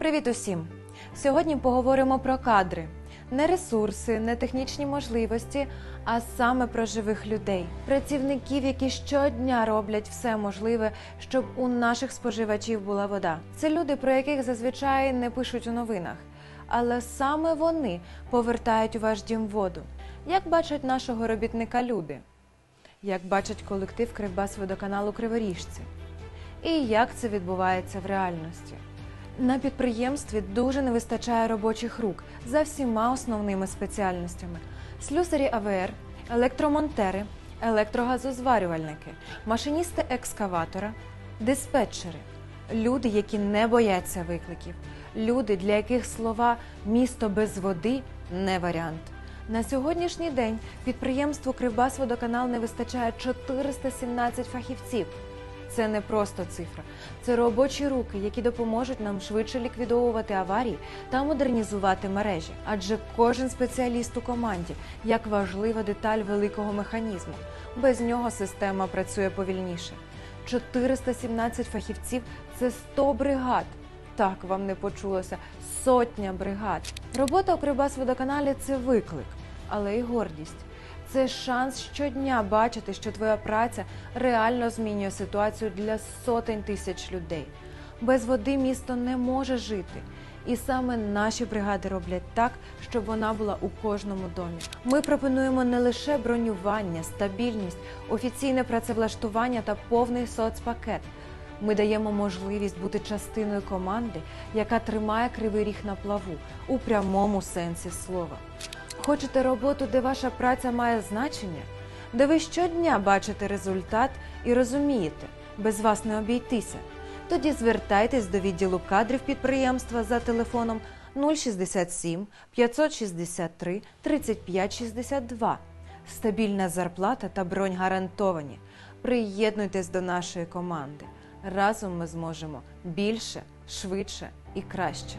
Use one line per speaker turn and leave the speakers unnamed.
Привіт усім! Сьогодні поговоримо про кадри. Не ресурси, не технічні можливості, а саме про живих людей, працівників, які щодня роблять все можливе, щоб у наших споживачів була вода. Це люди, про яких зазвичай не пишуть у новинах, але саме вони повертають у ваш дім воду. Як бачать нашого робітника люди? Як бачать колектив Кривбасводоканалу Криворіжці? І як це відбувається в реальності? На підприємстві дуже не вистачає робочих рук за всіма основними спеціальностями: слюсарі АВР, електромонтери, електрогазозварювальники, машиністи екскаватора, диспетчери, люди, які не бояться викликів, люди, для яких слова місто без води не варіант. На сьогоднішній день підприємству Кривбасводоканал не вистачає 417 фахівців. Це не просто цифра, це робочі руки, які допоможуть нам швидше ліквідовувати аварії та модернізувати мережі. Адже кожен спеціаліст у команді як важлива деталь великого механізму. Без нього система працює повільніше. 417 фахівців це 100 бригад. Так вам не почулося сотня бригад. Робота у Кривбасводоканалі – це виклик, але й гордість. Це шанс щодня бачити, що твоя праця реально змінює ситуацію для сотень тисяч людей. Без води місто не може жити. І саме наші бригади роблять так, щоб вона була у кожному домі. Ми пропонуємо не лише бронювання, стабільність, офіційне працевлаштування та повний соцпакет. Ми даємо можливість бути частиною команди, яка тримає кривий ріг на плаву у прямому сенсі слова. Хочете роботу, де ваша праця має значення, де ви щодня бачите результат і розумієте, без вас не обійтися. Тоді звертайтесь до відділу кадрів підприємства за телефоном 067 563 35 62. Стабільна зарплата та бронь гарантовані. Приєднуйтесь до нашої команди. Разом ми зможемо більше, швидше і краще.